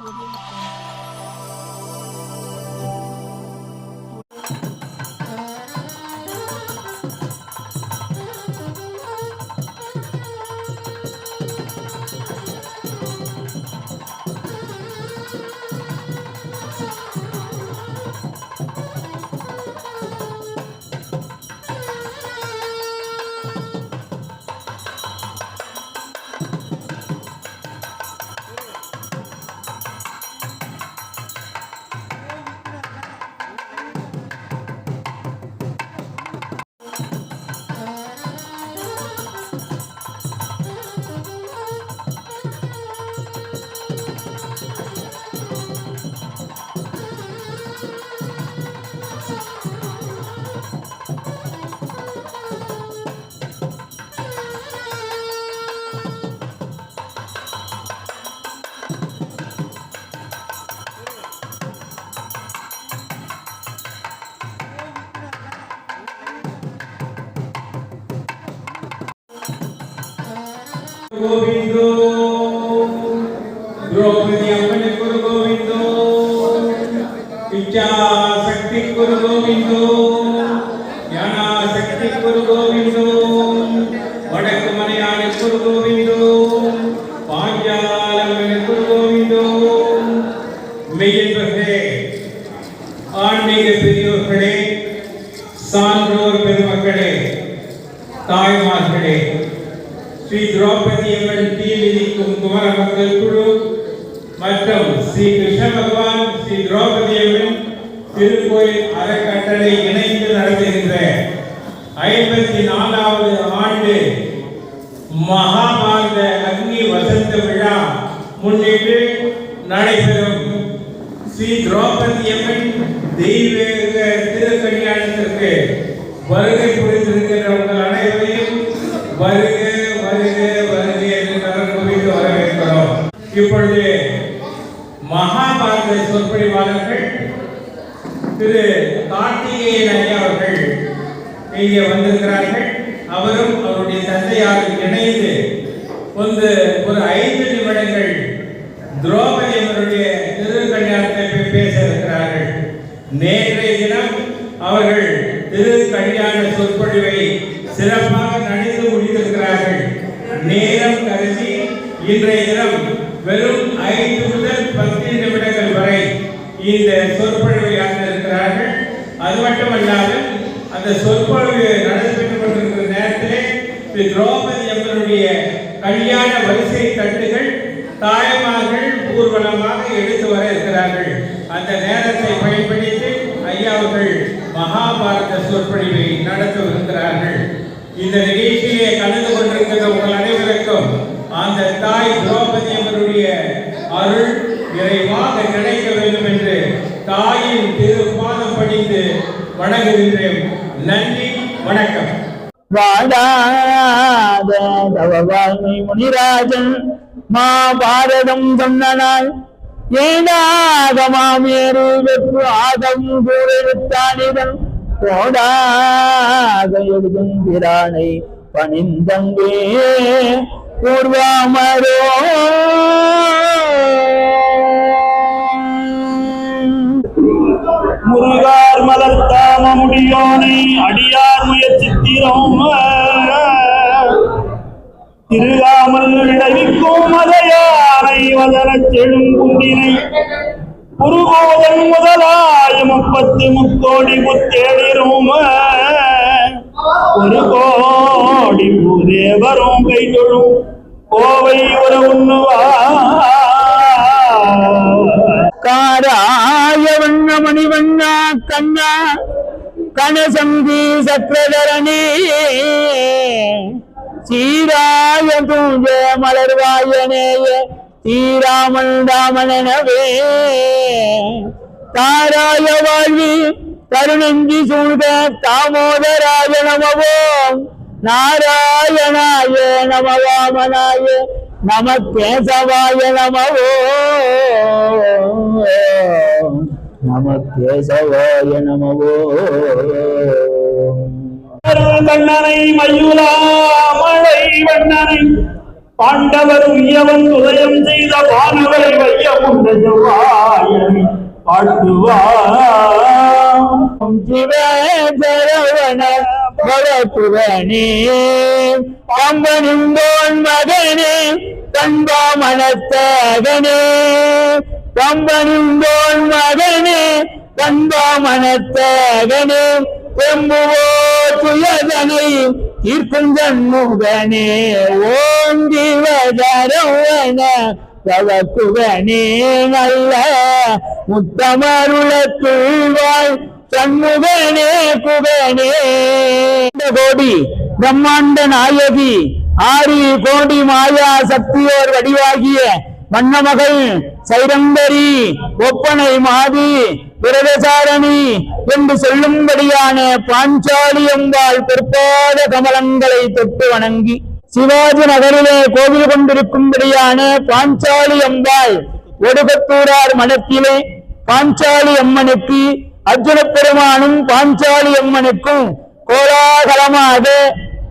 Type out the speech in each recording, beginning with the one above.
Audio Govinda. Draupadi Ambedkar Guru Gobind. ইচ্ছা শক্তি গুরু গোবিন্দ। জ্ঞানা শক্তি গুরু গোবিন্দ। பகவான் ஸ்ரீ திரௌபதி அவரின் திருக்கோயில் அறக்கட்டளை இணைந்து நடத்துகின்ற ஐம்பத்தி நாலாவது ஆண்டு மகாபாரத அக்னி வசந்த விழா முன்னிட்டு நடைபெறும். ஸ்ரீ திரௌபதி அம்மன் தெய்வீக திருக்கல்யாணத்திற்கு வருகை புரிந்திருக்கிற உங்கள் அனைவரையும் வருக வருக வருக என்று கரம் குறித்து வரவேற்கிறோம். இப்பொழுது மகாபாரத சொற்பொழிவாளர்கள் திரு கார்த்திகேயன் ஐயா அவர்கள் இங்கே வந்திருக்கிறார்கள். அவரும் அவருடைய தந்தையாரும் இணைந்து வந்து ஒரு ஐந்து நிமிடங்கள் திரௌபதி அவருடைய திரு கல்யாணத்தை பேச இருக்கிறார்கள். நேற்றைய தினம் அவர்கள் திரு கல்யாண சொற்பொழிவை சிறப்பாக நடித்து முடித்திருக்கிறார்கள் நேரம் கருதி இன்றைய தினம் சொற்பொழிவையாக இருக்கிறார்கள். அது மட்டுமல்லாமல் அந்த சொற்பொழிவு நடைபெற்றுக் கொண்டிருக்கிற நேரத்திலே திரு திரௌபதி அம்மனுடைய கல்யாண வரிசை தட்டுகள் தாயமார்கள் ஊர்வலமாக எடுத்து வர இருக்கிறார்கள். அந்த நேரத்தை பயன்படுத்தி ஐயா அவர்கள் மகாபாரத சொற்பொழிவை நடத்தவிருக்கிறார்கள். இந்த நிகழ்ச்சியிலே கலந்து கொண்டிருக்கிற உங்கள் அனைவருக்கும் அந்த தாய் திரௌபதி அவருடைய அருள் விரைவாக கிடைக்க வேண்டும் என்று தாயின் திருப்பாதம் படித்து வணங்குகின்றேன். நன்றி வணக்கம். வாடாத தவவாழ்மை முனிராஜன் மாபாரதம் சொன்னனாய் ஏனாத மாமேறு வெற்று ஆதம் கூறெடுத்தானிதன் போடாக எழுதும் பிரானை பணிந்தங்கே பூர்வாமரோ முருகார் மலர்த்தாம முடியோனை அடியார் முயற்சி தீரம் திருகாமல் விளைவிக்கும் மதையானை வதன செழும் குண்டினை குருகோதன் முதலாய முப்பத்து முக்கோடி புத்தேடிரும். ஒரு கோடி பூதேவரும் கை தொழும் கோவை ஒரு உண்ணுவா காரா வண்ண மணிவண்ணா கண்ணா கனசந்தி சக்கரதரணி சீராய தூஜ மலர்வாயனேய சீராமன் ராமனவே தாராய வாழ்வி கருணஞ்சி சூழ்க தாமோதராய நமவோம் நாராயணாய நமவாமனாய நம கேசவாய நமவோ. நம கேசவாய நமவோ கண்ணனை மயூலா மழை வண்ணனை. பாண்டவர் உயவன் உதயம் செய்த வானவரை வையமுண்ட செவ்வாயனை வாழ்த்துவார் சிவ சரவண பவபுரணே பம்பனிந்தோன் மகனே தன்பாமனத்தகனே மனத்தகனே பெம்புவோ துயதனை தீர்க்கும் சண்முகனே ஓம் ஜீவதரவன தவக்குவனே நல்ல முத்தமருளத்துள்வாய் சண்முகனே குகனே. கோடி பிரம்மாண்ட நாயகி ஆறு கோடி மாயா சக்தியோர் வடிவாகிய வண்ணமகள் சைரம்பரி ஒப்பனை மாதி விரதசாரணி என்று சொல்லும்படியான பாஞ்சாலி அம்பாள் பிற்பாத கமலங்களை தொட்டு வணங்கி சிவாஜி நகரிலே கோவில் கொண்டிருக்கும்படியான பாஞ்சாலி அம்பாள் ஒடுகத்தூரார் மனத்திலே பாஞ்சாலி அம்மனுக்கு அர்ஜுன பெருமானும் பாஞ்சாலி அம்மனுக்கும் கோலாகலமாக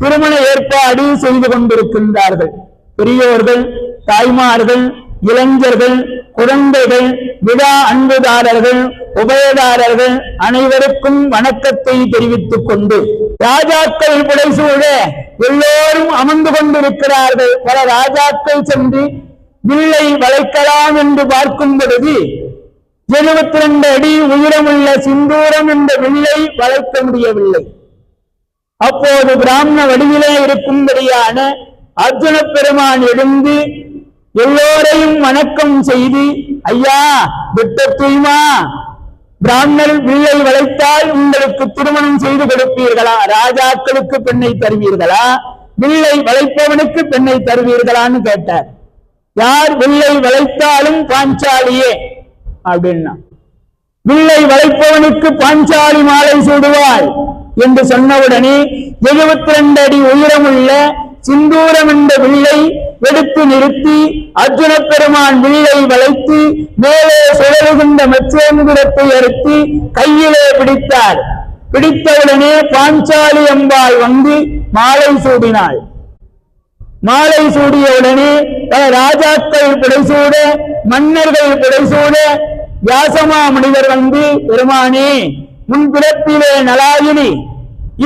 திருமண ஏற்பாடு செய்து கொண்டிருக்கின்றார்கள். பெரியோர்கள் தாய்மார்கள் இளைஞர்கள் குழந்தைகள் விழா அன்புதாரர்கள் உபயதாரர்கள் அனைவருக்கும் வணக்கத்தை தெரிவித்துக் கொண்டு ராஜாக்கள் புடைசூழ எல்லோரும் அமர்ந்து கொண்டிருக்கிறார்கள். பல ராஜாக்கள் சென்று வில்லை வளைக்கலாம் என்று பார்க்கும் பொழுது எழுபத்தி ரெண்டு அடி உயரமுள்ள சிந்தூரம் என்ற வில்லை வளைக்க முடியவில்லை. அப்போது பிராமண வடிவிலே இருக்கும்படியான அர்ஜுன பெருமான் எழுந்து எல்லோரையும் வணக்கம் செய்து ஐயா விட்ட தூய்மா பிராமணர் வில்லை வளைத்தால் உங்களுக்கு திருமணம் செய்து கொடுப்பீர்களா? ராஜாக்களுக்கு பெண்ணை தருவீர்களா? வில்லை வளைப்பவனுக்கு பெண்ணை தருவீர்களான்னு கேட்டார். யார் வில்லை வளைத்தாலும் பாஞ்சாலியே. அப்படின்னா வில்லை வளைப்பவனுக்கு பாஞ்சாலி மாலை சூடுவாள் என்று சொன்னவுடனே எழுபத்தி ரெண்டு அடி உயரமுள்ள சிந்தூரம் என்ற வில்லை எடுத்து நிறுத்தி அர்ஜுன பெருமான் வில்லை வளைத்து மேலே சுழலுகின்ற மச்சேந்திரத்தை அறுத்து கையிலே பிடித்தார். பிடித்தவுடனே பாஞ்சாலி அம்பாள் வந்து மாலை சூடினாள். மாலை சூடியவுடனே பல ராஜாக்கள் புடைசூட மன்னர்கள் புடைசூட வியாசமா முனிவர் வந்து பெருமானே முன் பிறப்பிலே நலாயினி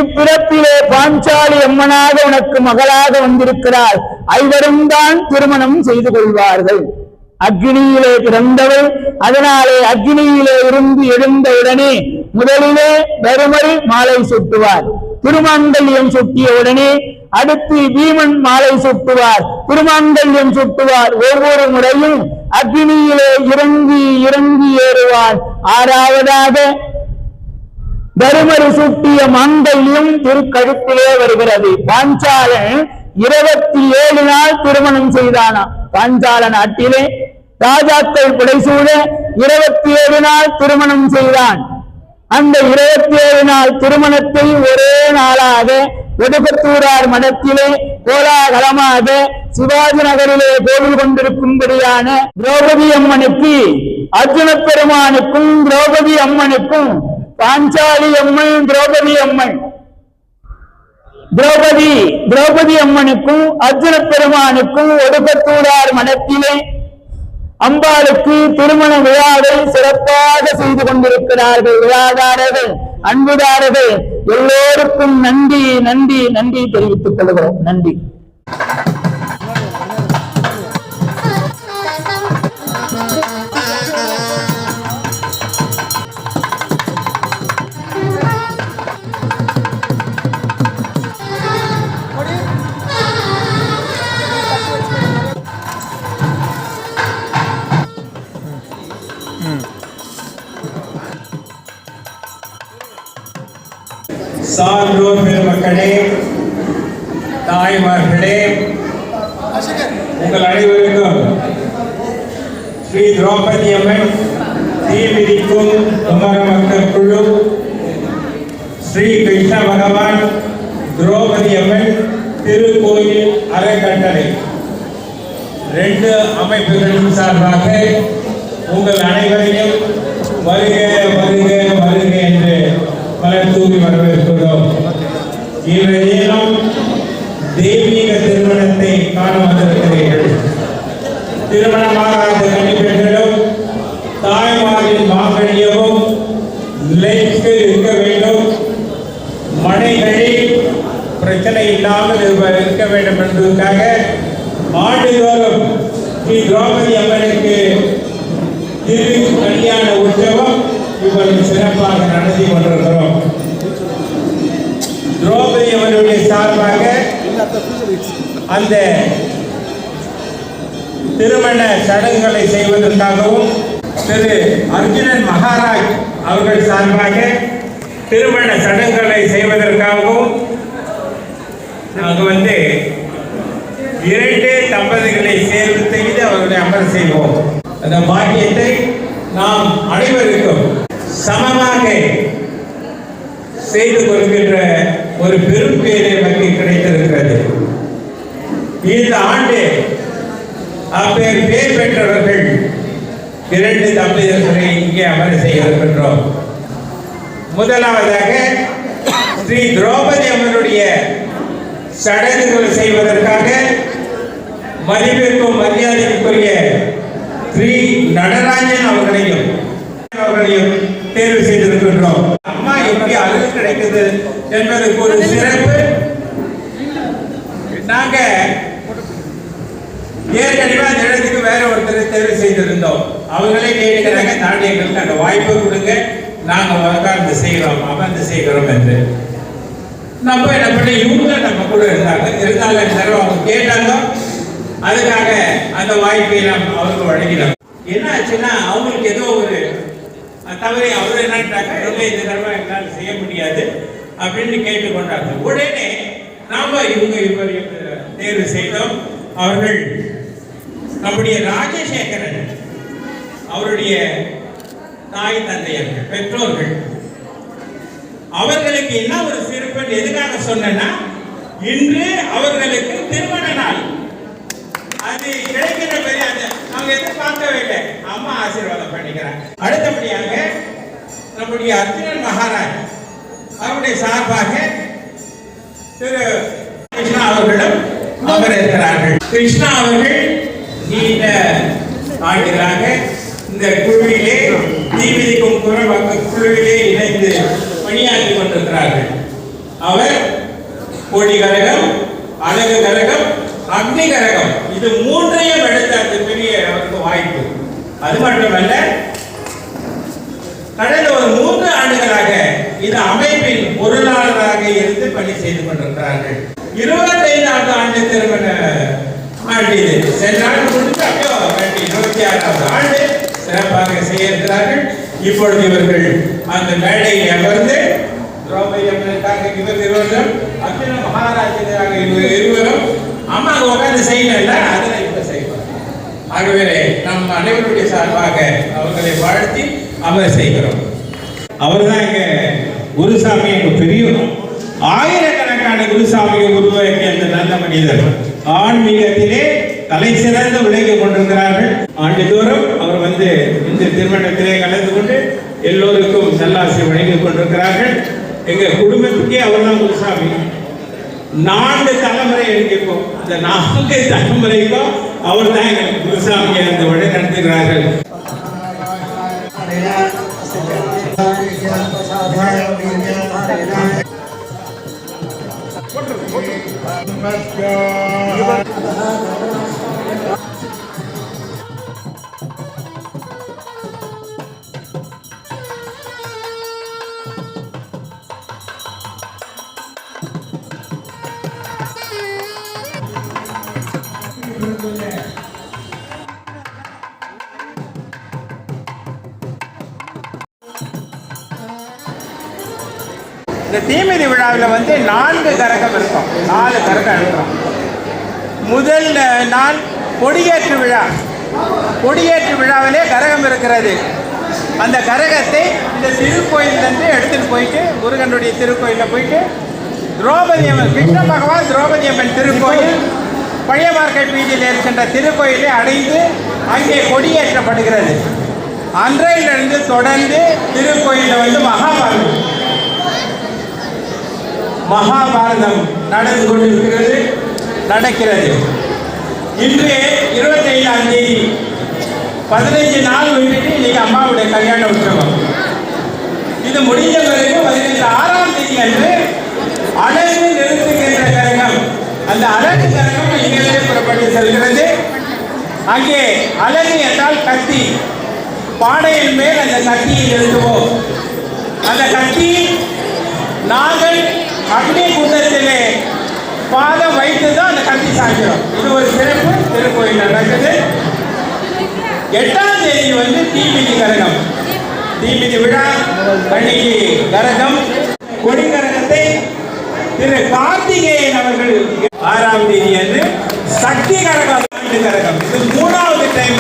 இப்பிறப்பிலே பாஞ்சாலி அம்மனாக உனக்கு மகளாக வந்திருக்கிறாள். ஐவரும் தான் திருமணம் செய்து கொள்வார்கள். அக்னியிலே பிறந்தவள் அதனாலே அக்னியிலே இருந்து எழுந்த உடனே முதலிலே தருமல் மாலை சுட்டுவார். திருமாங்கல்யம் சுட்டிய உடனே அடுத்து பீமன் மாலை சுட்டுவார். திருமாங்கல்யம் சுட்டுவார். ஒவ்வொரு முறையும் அக்னியிலே இறங்கி இறங்கி ஏறுவார். ஆறாவதாக தருமர் சுட்டிய மந்தையும் திருக்கழுத்திலே வருகிறது. பாஞ்சாலன் இருபத்தி ஏழு நாள் திருமணம் செய்தானா பாஞ்சால நாட்டிலே ராஜாக்கள் புடைசூழ இருபத்தி ஏழு நாள் திருமணம் செய்தான். அந்த இருபத்தி ஏழு நாள் திருமணத்தை ஒரே நாளாக ஒடுபத்தூரார் மடத்திலே கோலாகலமாக சிவாஜி நகரிலே கோவில் கொண்டிருக்கும்படியான திரௌபதி அம்மனுக்கு அர்ஜுன பெருமானுக்கும் திரௌபதி அம்மனுக்கும் பாஞ்சாலி அம்மன் திரௌபதி அம்மன் திரௌபதி திரௌபதி அம்மனுக்கும் அர்ஜுன பெருமானுக்கும் ஒடுக்கத்தூரார் மனத்திலே அம்பாளுக்கு திருமண விழாவை சிறப்பாக செய்து கொண்டிருக்கிறார்கள். விழாதாரர்கள் அன்புதாரர்கள் எல்லோருக்கும் நன்றி நன்றி நன்றி தெரிவித்துக் கொள்கிறோம். நன்றி. ஸ்ரீ திரௌபதி அம்மன் தீமிதிக்கும் குமர மக்கள் குழு ஸ்ரீ கிருஷ்ண பகவான் திரௌபதி அம்மன் திருக்கோயில் அறக்கட்டளை. ரெண்டு அமைப்புகளின் சார்பாக உங்கள் அனைவரையும் வருக வருக வருக என்று மலர் தூவி வரவேற்கிறோம். இன்றைய தினம் தெய்வீக திருமணத்தை காண வந்திருக்கிறீர்கள். திருமணமாக வேண்டும் என்பதற்காக ஆண்டுதோறும் ஸ்ரீ திரௌபதி அம்மனுக்கு திரு கல்யாண உற்சவம் இவர்கள் சிறப்பாக நடத்தி கொண்டிருக்கிறோம். திரௌபதி அவர்களுடைய சார்பாக அந்த திருமண சடங்குகளை செய்வதற்காகவும் திரு அர்ஜுனன் மகாராஜ் அவர்கள் சார்பாக திருமண சடங்குகளை செய்வதற்காகவும் நாங்கள் வந்து இரண்டு தம்பதிகளை சேர்ந்து செய்து அவர்களை அமர செய்வோம். அந்த பாக்கியத்தை நாம் அனைவருக்கும் சமமாக செய்து கொடுக்கின்ற ஒரு பெரும் பேரை நமக்கு கிடைத்திருக்கிறது. இந்த ஆண்டு அப்பேர் பேர் பெற்றவர்கள் இரண்டு தம்பதியர்களை இங்கே அமர செய்ய இருக்கின்றோம். முதலாவதாக ஸ்ரீ திரௌபதி அம்மனுடைய சடங்குகள் செய்வதற்காக மதிப்பிற்கும் மரியாதைக்குரிய ஸ்ரீ நடராஜன் அவர்களையும் அவர்களையும் தேர்வு செய்திருக்கின்றோம். அம்மா எப்படி அழகு கிடைக்குது என்பதற்கு ஒரு சிறப்பு. நாங்க ஏற்கனவே அந்த இடத்துக்கு வேற ஒருத்தரை தேர்வு செய்திருந்தோம். அவங்களே கேட்கிறாங்க தாண்டி எங்களுக்கு அந்த வாய்ப்பு கொடுங்க. நாங்க உட்கார்ந்து செய்கிறோம் அமர்ந்து செய்கிறோம் என்று. நம்ம என்ன பண்ண இவங்க நம்ம கூட இருந்தாங்க. இருந்தாலும் இந்த தடவை அவங்க கேட்டாங்க. அதுக்காக அந்த வாய்ப்பை நாம் அவருக்கு வழங்கினோம் என்ன ஆச்சுன்னா அவங்களுக்கு ஏதோ ஒரு தவறை அவர் என்னன்றாங்க இல்லை இந்த தடவை எங்களால் செய்ய முடியாது அப்படின்னு கேட்டுக்கொண்டாங்க உடனே நாம இவங்க இவர் தேர்வு செய்தோம். அவர்கள் நம்முடைய ராஜசேகரன் அவருடைய தாய் தந்தையர்கள் பெற்றோர்கள் அவர்களுக்கு என்ன ஒரு சிறப்பு எதுக்காக சொன்னேன்னா இன்று அவர்களுக்கு திருமண நாள். அது கிடைக்கிற பெரிய அவங்க எதிர்பார்க்கவே இல்லை. அம்மா ஆசீர்வாதம் பண்ணிக்கிறாங்க. அடுத்தபடியாக நம்முடைய அர்ஜுனன் மகாராஜ் அவருடைய சார்பாக திரு கிருஷ்ணா அவர்களும் அமர இருக்கிறார்கள் கிருஷ்ணா அவர்கள் நீண்ட ஆண்டுகளாக இந்த குழுவிலே தீவிதிக்கும் குரல் குழுவிலே இணைந்து பணியாற்றி கொண்டிருக்கிறார்கள் அவர் கொடி கரகம் அழகு கரகம் அக்னி கரகம் இது மூன்றையும் எடுத்த அந்த பெரிய அவருக்கு வாய்ப்பு. அது மட்டுமல்ல கடந்த ஒரு மூன்று ஆண்டுகளாக இந்த அமைப்பின் பொருளாளராக இருந்து பணி செய்து கொண்டிருக்கிறார்கள். இருபத்தைந்தாவது ஆண்டு திருமண ஆண்டு இது. சென்ற ஆண்டு முடிந்து அப்படியே இருபத்தி ஆறாவது ஆண்டு சிறப்பாக செய்ய இருக்கிறார்கள் இப்பொழுது இவர்கள் அந்த மேடையில் அமர்ந்து திரௌபதி அம்மனுக்காக இவர் இருவரும் அர்ஜுன மகாராஜனுக்காக இவர் இருவரும் அம்மா அங்க உட்கார்ந்து செய்யல அதை இப்ப செய்வார் ஆகவே நம் அனைவருடைய சார்பாக அவர்களை வாழ்த்தி அமர செய்கிறோம். அவர்தான் எங்க குருசாமி எங்க பெரியவர். ஆயிரக்கணக்கான குருசாமியை உருவாக்கிய அந்த நல்ல மனிதர். ஆன்மீகத்திலே தலை சிறந்து விளங்கிக் கொண்டிருக்கிறார்கள். ஆண்டுதோறும் அவர் வந்து இந்த திருமணத்திலே கலந்து கொண்டு எல்லோருக்கும் நல்லாசி வழங்கிக் கொண்டிருக்கிறார்கள். எங்க குடும்பத்துக்கே அவர் தான் குருசாமி நான்கு தலைமுறை எடுத்திருக்கோம் அந்த நான்கு தலைமுறைக்கும் அவர் தான் எங்களுக்கு குருசாமியை அந்த வழி நடத்துகிறார்கள். இந்த தீமிதி விழாவில் வந்து நான்கு கரகம் இருக்கும். நாலு கரகம் இருக்கிறோம் முதல் நாள் கொடியேற்று விழா. கொடியேற்று விழாவிலே கரகம் இருக்கிறது. அந்த கரகத்தை இந்த திருக்கோயிலேருந்து எடுத்துகிட்டு போயிட்டு முருகனுடைய திருக்கோயிலில் போயிட்டு திரௌபதி அம்மன் கிருஷ்ண பகவான் திரௌபதி அம்மன் திருக்கோயில் பழைய மார்க்கெட் வீதியில் இருக்கின்ற திருக்கோயிலை அடைந்து அங்கே கொடியேற்றப்படுகிறது. அன்றையிலிருந்து தொடர்ந்து திருக்கோயிலில் வந்து மகாபாரதம். மகாபாரதம் நடந்து கொண்டிருக்கிறது நடக்கிறது. இன்று இருபத்தைந்தாம் தேதி பதினைஞ்சு நாள் விட்டுட்டு இன்னைக்கு அம்மாவுடைய கல்யாண உற்சவம். இது முடிஞ்ச பிறகு பதினைந்து ஆறாம் தேதி அன்று அழகு நிறுத்துகின்ற கரகம் அந்த அழகு கரகம் நிலையிலே புறப்பட்டு செல்கிறது அங்கே அழகு என்றால் கத்தி. பாடையின் மேல் அந்த கத்தியை எழுதுவோம் அந்த கத்தி நாங்கள் அக்னி குண்டத்திலே பாதம் வைத்து தான் அந்த கத்தி சாய்க்கிறோம் இது ஒரு சிறப்பு. திருக்கோயில் நடக்குது. எட்டாம் தேதி வந்து தீமிதி கரகம். தீமிதி விழா அன்னைக்கு கரகம் கொடி கரகத்தை திரு கார்த்திகேயன் அவர்கள் ஆறாம் தேதி அன்று சக்தி கரகம் ஆண்டு கரகம் இது மூணாவது டைம்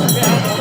Yeah.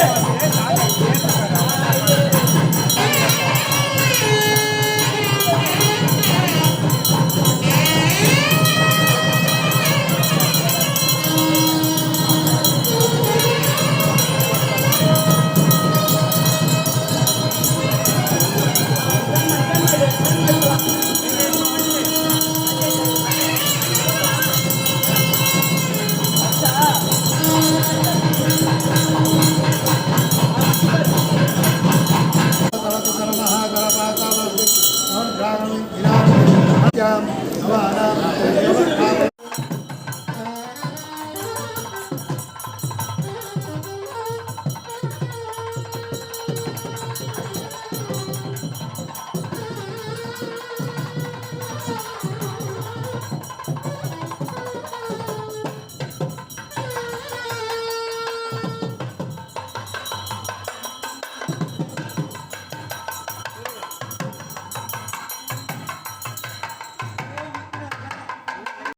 Ei, ei. É وعلى آله